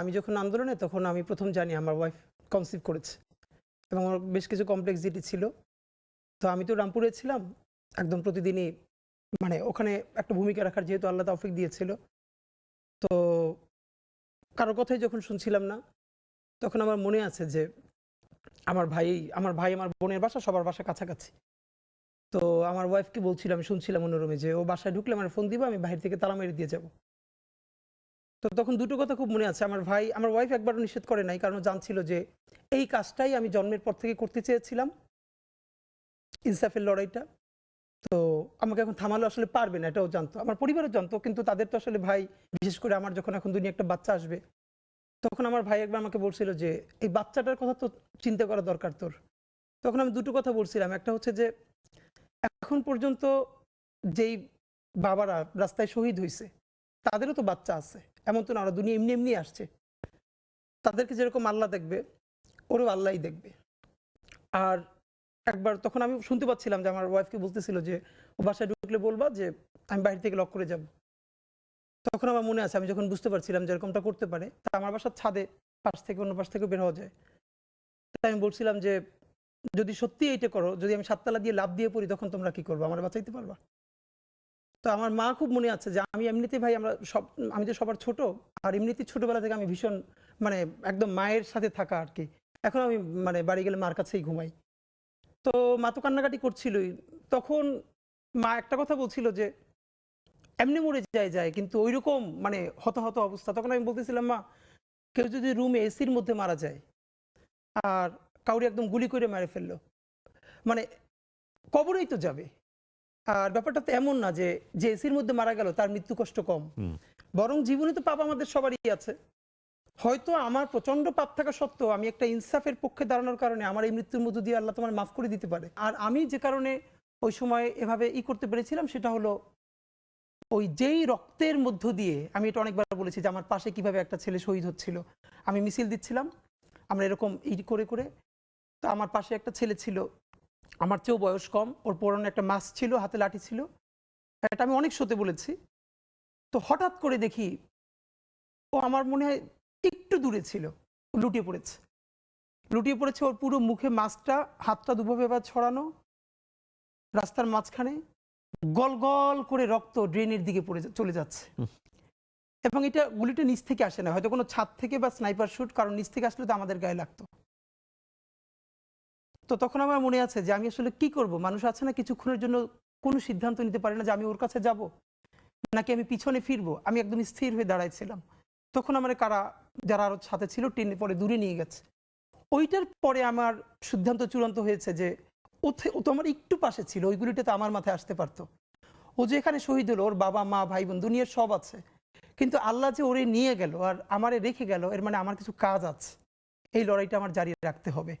আমি যখন আন্দোলনে, তখন আমি প্রথম জানি আমার ওয়াইফ কনসিভ করেছে এবং আমার বেশ কিছু কমপ্লেক্সিটি ছিল। তো আমি তো রামপুরে ছিলাম, একদম প্রতিদিনই মানে ওখানে একটা ভূমিকা রাখার যেহেতু আল্লাহ তৌফিক দিয়েছিল। তো কারও কথাই যখন শুনছিলাম না, তখন আমার মনে আছে যে আমার ভাই আমার ভাই আমার বোনের বাসা, সবার বাসা কাছাকাছি। তো আমার ওয়াইফকে বলছিলাম, শুনছিলাম অন্যরুমে যে, ও বাসায় ঢুকলে আমার ফোন দিবা, আমি বাইরে থেকে তালা মেরে দিয়ে যাব। তো তখন দুটো কথা খুব মনে আছে। আমার ভাই, আমার ওয়াইফ একবারও নিষেধ করে নাই, কারণ জানছিল যে এই কাজটাই আমি জন্মের পর থেকে করতে চেয়েছিলাম, ইনসাফের লড়াইটা। তো আমাকে এখন থামালো আসলে পারবে না, এটাও জানতো। আমার পরিবারও জানতো, কিন্তু তাদের তো আসলে ভাই, বিশেষ করে আমার যখন এখন দুনিয়া একটা বাচ্চা আসবে, তখন আমার ভাই একবার আমাকে বলছিল যে, এই বাচ্চাটার কথা তো চিন্তা করা দরকার তোর। তখন আমি দুটো কথা বলছিলাম। একটা হচ্ছে যে, এখন পর্যন্ত যেই বাবারা রাস্তায় শহীদ হয়েছে তাদেরও তো বাচ্চা আছে। এমন তো না দুনিয়া এমনি এমনি আসছে। তাদেরকে যেরকম আল্লাহ দেখবে, ওরও আল্লাহই দেখবে। আর একবার তখন আমি শুনতে পাচ্ছিলাম যে আমার ওয়াইফকে বলতেছিল যে, ও বাসায় ঢুকলে বলবা যে, আমি বাইরে থেকে লক করে যাব। তখন আমার মনে আছে, আমি যখন বুঝতে পারছিলাম যে এরকমটা করতে পারে, তা আমার বাসার ছাদে, পাশ থেকে অন্য পাশ থেকে বের হওয়া যায়। তাই আমি বলছিলাম যে, যদি সত্যি এইটা করো, যদি আমি সাততলা দিয়ে লাভ দিয়ে পড়ি, তখন তোমরা কি করব? আমার বাঁচাইতে পারবা? তো আমার মা খুব মনে আছে যে আমি এমনিতে ভাই আমরা সব, আমি তো সবার ছোট, আর এমনিতে ছোটবেলা থেকে আমি ভীষণ মানে একদম মায়ের সাথে থাকা আর কি। এখন আমি মানে বাড়ি গেলে মার কাছেই ঘুমাই। তো মা তো কান্নাকাটি করছিলই। তখন মা একটা কথা বলছিল যে, এমনি মরে যায় যায়, কিন্তু ওই রকম মানে হতাহত অবস্থা। তখন আমি বলতেছিলাম, মা, কেউ যদি রুমে এসির মধ্যে মারা যায়, আর কাউরি একদম গুলি করে মেরে ফেলল মানে কবরেই তো যাবে। আর ব্যাপারটা তো এমন না যে যে এসির মধ্যে মারা গেল তার মৃত্যু কষ্ট কম। বরং জীবনে তো পাপ আমাদের সবারই আছে। হয়তো আমার প্রচণ্ড পাপ থাকা সত্ত্বেও আমি একটা ইনসাফের পক্ষে দাঁড়ানোর কারণে আমার এই মৃত্যুর মধ্য দিয়ে আল্লাহ তোমার মাফ করে দিতে পারে। আর আমি যে কারণে ওই সময় এভাবে ই করতে পেরেছিলাম সেটা হলো ওই যেই রক্তের মধ্য দিয়ে আমি এটা অনেকবার বলেছি যে আমার পাশে কীভাবে একটা ছেলে শহীদ হচ্ছিল। আমি মিছিল দিচ্ছিলাম আমরা এরকম ই করে করে তো আমার পাশে একটা ছেলে ছিল আমার চেয়েও বয়স কম ওর পরনে একটা মাস্ক ছিল হাতে লাঠি ছিল। এটা আমি অনেক শোতে বলেছি। তো হঠাৎ করে দেখি ও আমার মনে হয় একটু দূরে ছিল লুটিয়ে পড়েছে। লুটিয়ে পড়েছে ওর পুরো মুখে মাস্কটা হাতটা দুভাবে এবার ছড়ানো। রাস্তার মাঝখানে গল গল করে রক্ত ড্রেনের দিকে পড়ে চলে যাচ্ছে। এবং এটা গুলিটা নিচ থেকে আসে না হয়তো কোনো ছাদ থেকে বা স্নাইপার শুট কারণ নিচ থেকে আসলে তো আমাদের গায়ে লাগতো। তো তখন আমার মনে আছে যে আমি আসলে কি করব? মানুষ আছে না কিছুক্ষণের জন্য কোনো সিদ্ধান্ত নিতে পারে না যে আমি ওর কাছে যাব, নাকি আমি পিছনে ফিরবো? আমি একদম স্থির হয়ে দাঁড়াইছিলাম। তখন আমার কারা, যারা আরও সাথে ছিল, টেনে পরে দূরে নিয়ে গেছে। ওইটার পরে আমার সিদ্ধান্ত চূড়ান্ত হয়েছে যে ও তো আমার একটু পাশে ছিল ওইগুলিটা তো আমার মাথায় আসতে পারতো। ও যে এখানে শহীদ হলো, ওর বাবা, মা ভাই বোন দুনিয়ার সব আছে। কিন্তু আল্লাহ যে ওরে নিয়ে গেল আর আমারে রেখে গেল, এর মানে আমার কিছু কাজ আছে। এই লড়াইটা আমার জারি রাখতে হবে।